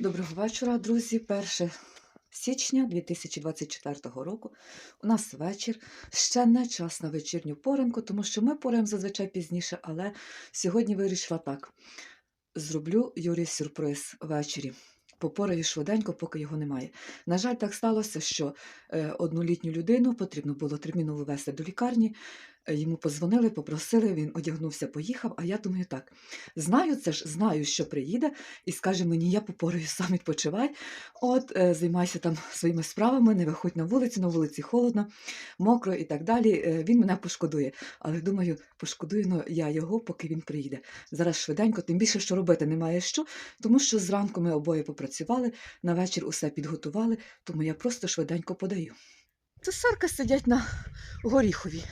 Доброго вечора, друзі. 1 січня 2024 року. У нас вечір. Ще не час на вечірню поранку, тому що ми пораємо зазвичай пізніше, але сьогодні вирішила так: зроблю Юрі сюрприз ввечері. Попораю швиденько, поки його немає. На жаль, так сталося, що е, одну літню людину потрібно було терміново вести до лікарні. Е, Йому позвонили, попросили, він одягнувся, поїхав. А я думаю, так, знаю це ж, знаю, що приїде, і скаже мені, я попораю, сам відпочивай. От, е, займайся там своїми справами, не виходь на вулицю, на вулиці холодно, мокро і так далі. Е, він мене пошкодує. Але думаю, пошкодую ну, я його, поки він приїде. Зараз швиденько, тим більше, що робити немає що, тому що зранку ми обоє попрацювали, на вечір усе підготували, тому я просто швиденько подаю. Цесарки сидять на горіхові.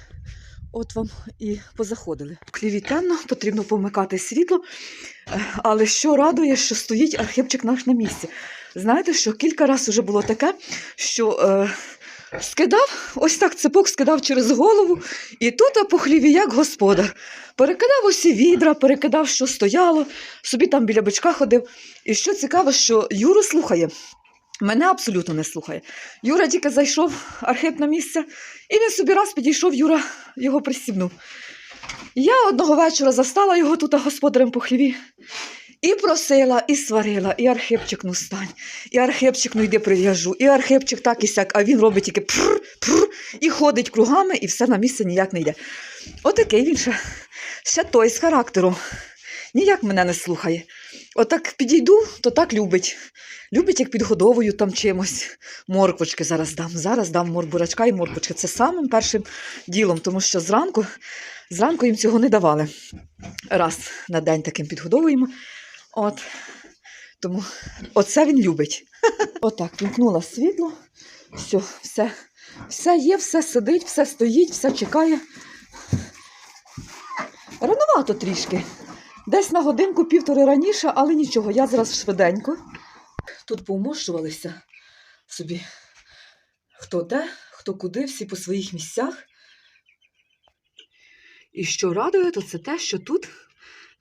От вам і позаходили. В хліві темно, потрібно помикати світло. Е, Але що радує, що стоїть архівчик наш на місці. Знаєте, що кілька разів вже було таке, що е, скидав, ось так цепок скидав через голову, і тут по хліві як господар. Перекидав усі відра, перекидав, що стояло, собі там біля бичка ходив. І що цікаво, що Юру слухає. Мене абсолютно не слухає. Юра тільки зайшов архип на місце, і він собі раз підійшов, Юра його пристібнув. Я одного вечора застала його тут господарем по хліві і просила, і сварила, і архипчик, ну стань, і архипчик, ну йди прив'яжу, і архипчик так і сяк, а він робить тільки пр, пр, і ходить кругами, і все на місце ніяк не йде. Отакий він ще, ще той з характером. Ніяк мене не слухає. Отак підійду, то так любить. Любить, як підгодовую там чимось. Морквочки зараз дам. Зараз дам мор- бурачка і морквочки. Це самим першим ділом, тому що зранку, зранку їм цього не давали. Раз на день таким підгодовуємо. От. Тому оце він любить. Отак, вімкнула світло. Все, все, все є, все сидить, все стоїть, все чекає. Рановато трішки. Десь на годинку півтори раніше, але нічого, я зараз швиденько. Тут поумощувалися собі хто де, хто куди, всі по своїх місцях. І що радує, то це те, що тут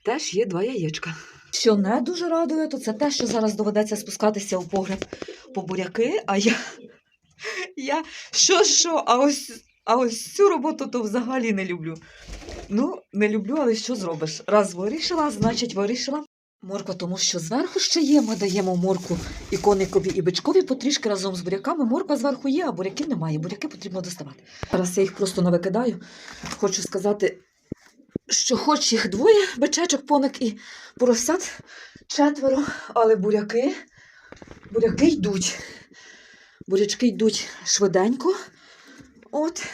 теж є два яєчка. Що не дуже радує, то це те, що зараз доведеться спускатися в погреб по буряки, а я. я що, що, а ось, а ось цю роботу то взагалі не люблю. Ну, не люблю, але що зробиш? Раз вирішила, значить вирішила. Морква, тому що зверху ще є, ми даємо морку і коникові, і бичкові потрішки разом з буряками. Морква зверху є, а буряків немає. Буряки потрібно доставати. Зараз я їх просто навикидаю. Хочу сказати, що хоч їх двоє, бичечок, поник і поросят четверо, але буряки, буряки йдуть. Бурячки йдуть швиденько. От.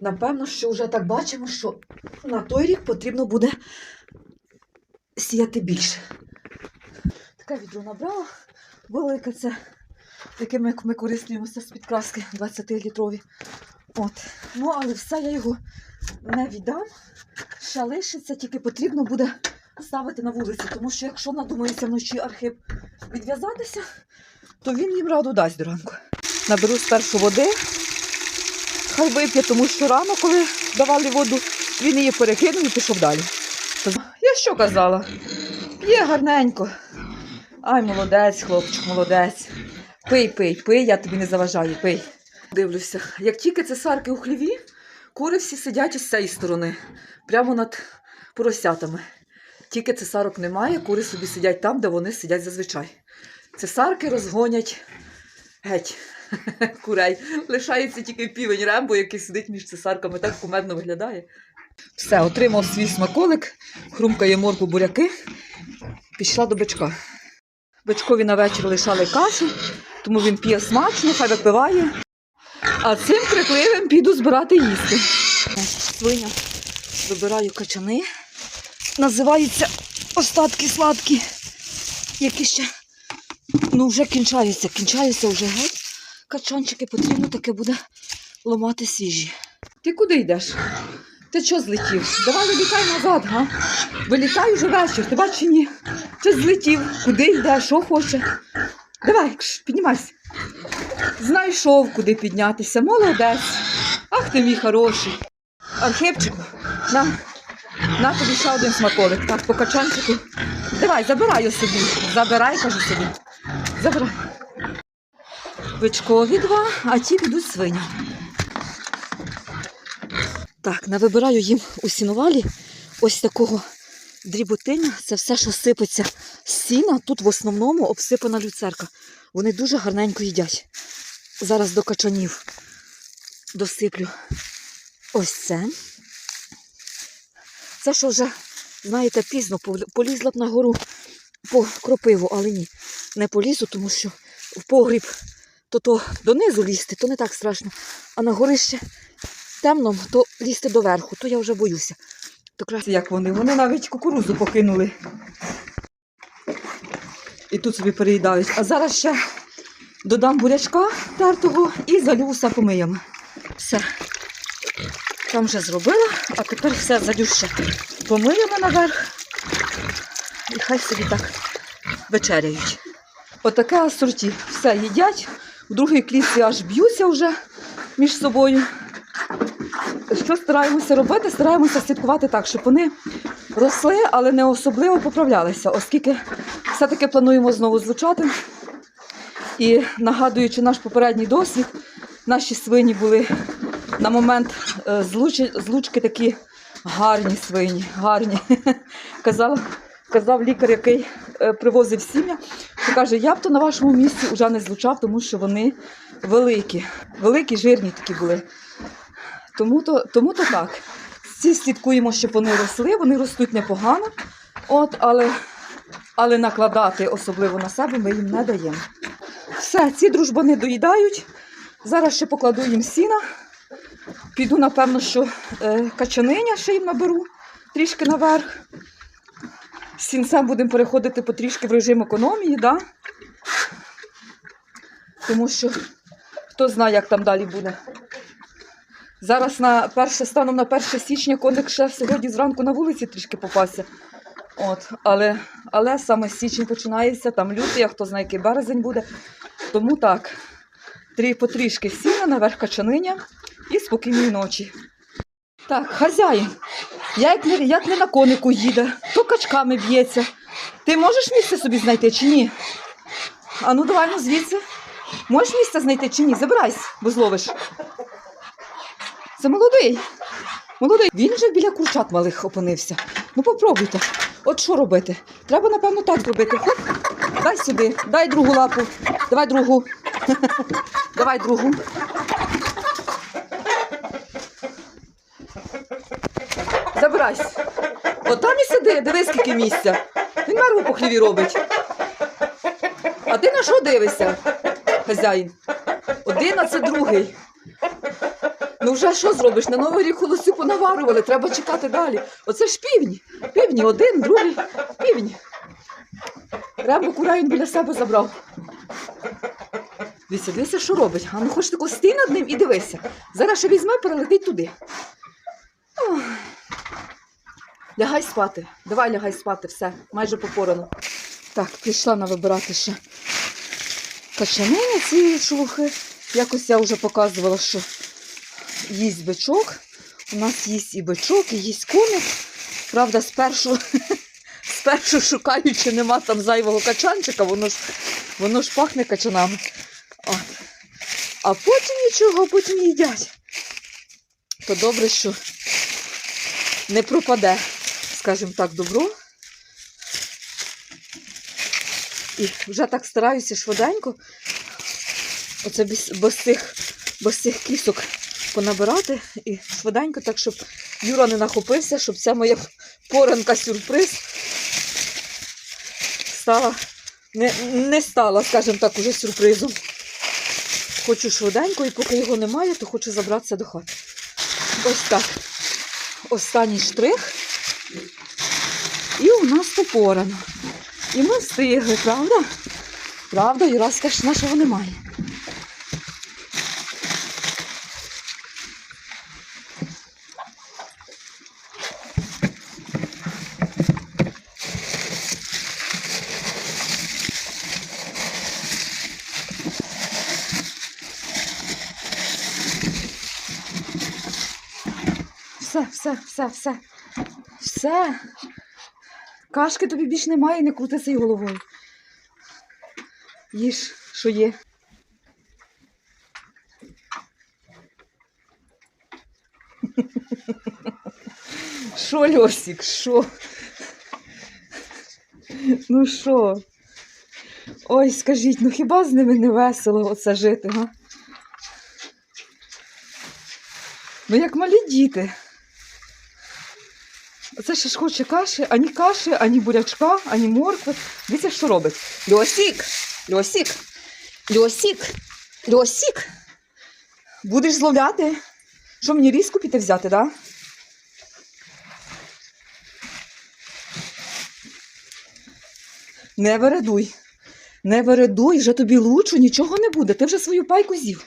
Напевно, що вже так бачимо, що на той рік потрібно буде сіяти більше. Таке відро набрала, велике це, яким ми, ми користуємося з підкраски 20-літрові. От. Ну, але все я його не віддам. Ще лишиться, тільки потрібно буде ставити на вулиці, тому що якщо надумається вночі архип відв'язатися, то він їм раду дасть до ранку. Наберу спершу води, хай вип'є, тому що рано, коли давали воду, він її перекинув і пішов далі. Я що казала? П'є гарненько. Ай, молодець, хлопчик, молодець. Пий, пий, пий, я тобі не заважаю, пий. Дивлюся, як тільки цесарки у хліві, кури всі сидять із цієї сторони, прямо над поросятами. Тільки цесарок немає, кури собі сидять там, де вони сидять зазвичай. Цесарки розгонять геть курей. Лишається тільки півень Рембо, який сидить між цесарками, так кумедно виглядає. Все, отримав свій смаколик, хрумкає морку буряки, пішла до бичка. Бичкові на вечір лишали кашу, тому він п'є смачно, хай випиває. А цим крикливим піду збирати їсти. Свиня вибираю качани. Називаються остатки сладкі, які ще ну, вже кінчаються, кінчаються вже геть. Качанчики потрібно таке буде ломати свіжі. Ти куди йдеш? Ти що злетів? Давай вилітай назад, га? Вилітай уже вечір, ти бачиш чи ні? Ти злетів, куди йдеш, що хоче? Давай, кш, піднімайся. Знайшов, куди піднятися. Молодець. Ах ти мій хороший. Архипчику, на, на тобі ще один смаколик. Так, по качанчику Давай, забирай собі. Забирай, кажу собі. Забирай. Бичкові два, а ті підуть свиня. Так, навибираю їм у сінувалі ось такого дріботиня. Це все, що сипеться з сіна. Тут в основному обсипана люцерка. Вони дуже гарненько їдять. Зараз до качанів досиплю ось це. Це, що вже, знаєте, пізно полізла б на гору по кропиву, але ні, не полізу, тому що в погріб то, то донизу лізти, то не так страшно. А на горище темно, то лізти доверху, то я вже боюся. То краще, як вони, вони навіть кукурузу покинули. І тут собі переїдають. А зараз ще додам бурячка тертого і залю усе помиємо. Все. Там вже зробила, а тепер все задюще помиємо наверх. І хай собі так вечеряють. Отаке асорті. Все їдять. В другій клітці аж б'ються вже між собою. Що стараємося робити? Стараємося слідкувати так, щоб вони росли, але не особливо поправлялися, оскільки все-таки плануємо знову злучати. І нагадуючи наш попередній досвід, наші свині були на момент е, злучки такі гарні свині, гарні. Казав, казав лікар, який е, привозив сім'я, що каже, я б то на вашому місці вже не злучав, тому що вони великі, великі, жирні такі були. Тому то, тому то так. Всі слідкуємо, щоб вони росли, вони ростуть непогано, от, але, але накладати особливо на себе ми їм не даємо. Все, ці дружбани доїдають. Зараз ще покладу їм сіна. Піду, напевно, що е, качаниня ще їм наберу трішки наверх. З сінцем будемо переходити потрішки в режим економії, да? тому що хто знає, як там далі буде. Зараз на перше, станом на 1 січня коник ще сьогодні зранку на вулиці трішки попався. От, але, але саме січень починається, там лютий, а хто знає, який березень буде. Тому так, трі, потрішки сіна, наверх качаниня і спокійної ночі. Так, хазяїн, як не, як не на конику їде, то качками б'ється. Ти можеш місце собі знайти чи ні? А ну давай ну звідси. Можеш місце знайти чи ні? Забирайся, бо зловиш. Це молодий. Молодий. Він же біля курчат малих опинився. Ну попробуйте. От що робити? Треба, напевно, так зробити. Хоп. Дай сюди, дай другу лапу. Давай другу. Давай другу. Забирайся. От там і сиди, дивись, скільки місця. Він мерву по хліві робить. А ти на що дивишся, хазяїн? Один, а це другий. Ну вже що зробиш? На новий рік холосу понаварували, треба чекати далі. Оце ж півні. Півні, один, другий, півні. Рембо кура він біля себе забрав. Дивися, дивися, що робить. А ну хоч тако стій над ним і дивися. Зараз ще візьме, перелетить туди. Ох. Лягай спати. Давай лягай спати, все, майже попорано. Так, пішла на вибирати ще качанини цієї шелухи. Якось я вже показувала, що їсть бичок. У нас їсть і бичок, і їсть коник. Правда, спершу, спершу шукаю, чи нема там зайвого качанчика, воно ж, воно ж пахне качанами. От. А потім нічого, потім їдять. То добре, що не пропаде, скажімо так, добро. І вже так стараюся швиденько. Оце без, без, цих, без цих кісок понабирати і швиденько, так, щоб Юра не нахопився, щоб ця моя поранка сюрприз стала, не, не стала, скажімо так, уже сюрпризом. Хочу швиденько, і поки його немає, то хочу забратися до хати. Ось так. Останній штрих. І у нас попорано. І ми встигли, правда? Правда, Юра скаже, нашого немає. Все, все, все, все. Кашки тобі більш немає, не крутися й головою. Їж, що є. Що, Льосік, що? Ну що? Ой, скажіть, ну хіба з ними не весело оце жити, га? Ну, як малі діти. Оце ще ж хоче каші, ані каші, ані бурячка, ані моркви. Дивіться, що робить. Льосік! Льосік! Льосік! Льосік! Будеш зловляти? Що мені різку піти взяти, так? Да? Не вередуй. Не вередуй, вже тобі лучше, нічого не буде. Ти вже свою пайку з'їв.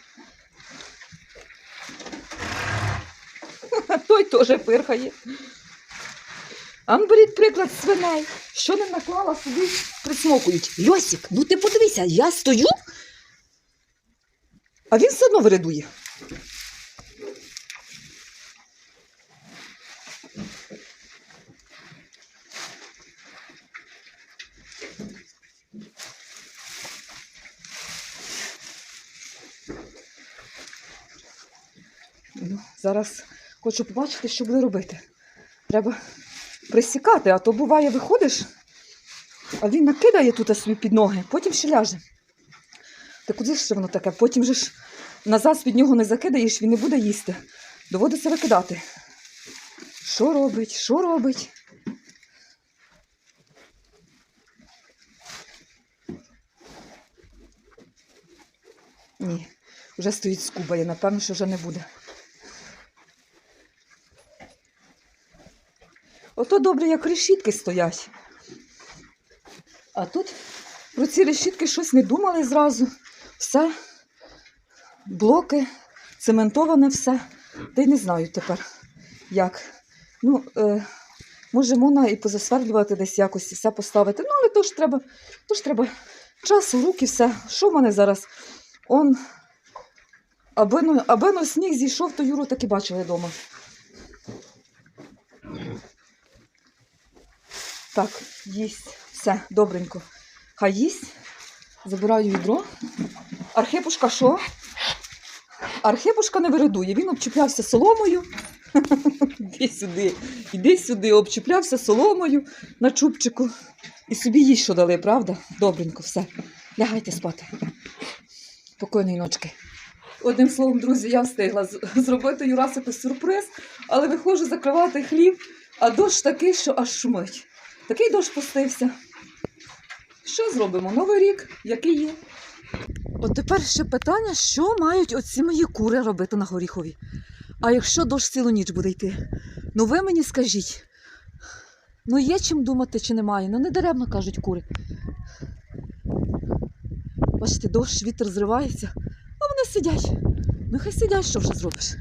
Той теж пирхає. А ну беріть приклад свиней. Що не наклала собі, присмокують. Льосік, ну ти подивися, я стою, а він все одно вирядує. Ну, зараз хочу побачити, що буде робити. Треба присікати, а то буває, виходиш, а він накидає тут собі під ноги, потім ще ляже. Та куди ж воно таке? Потім же ж назад з-під нього не закидаєш, він не буде їсти. Доводиться викидати. Що робить? Що робить? Ні, вже стоїть скубає, напевно, що вже не буде. Ото добре, як решітки стоять. А тут про ці решітки щось не думали зразу. Все, блоки, цементоване все. Та й не знаю тепер, як. Ну, е, може, можна і позасвердлювати десь якось все поставити. Ну, але то ж треба, то ж треба час, руки, все. Що в мене зараз? Он, аби ну, аби ну сніг зійшов, то Юру таки бачили вдома. Так, їсть. Все, добренько. Хай їсть. Забираю відро. Архипушка що? Архипушка не виридує. Він обчіплявся соломою. Іди сюди, іди сюди, обчіплявся соломою на чубчику. І собі їсть, що дали, правда? Добренько, все. Лягайте спати. Спокійної ночки. Одним словом, друзі, я встигла зробити Юрасику сюрприз, але виходжу закривати хліб, а дощ такий, що аж шумить. Такий дощ пустився. Що зробимо? Новий рік, який є. От тепер ще питання, що мають оці мої кури робити на горіхові. А якщо дощ цілу ніч буде йти? Ну ви мені скажіть. Ну є чим думати чи немає? Ну не даремно кажуть кури. Бачите, дощ, вітер зривається, а вони сидять. Ну хай сидять, що вже зробиш.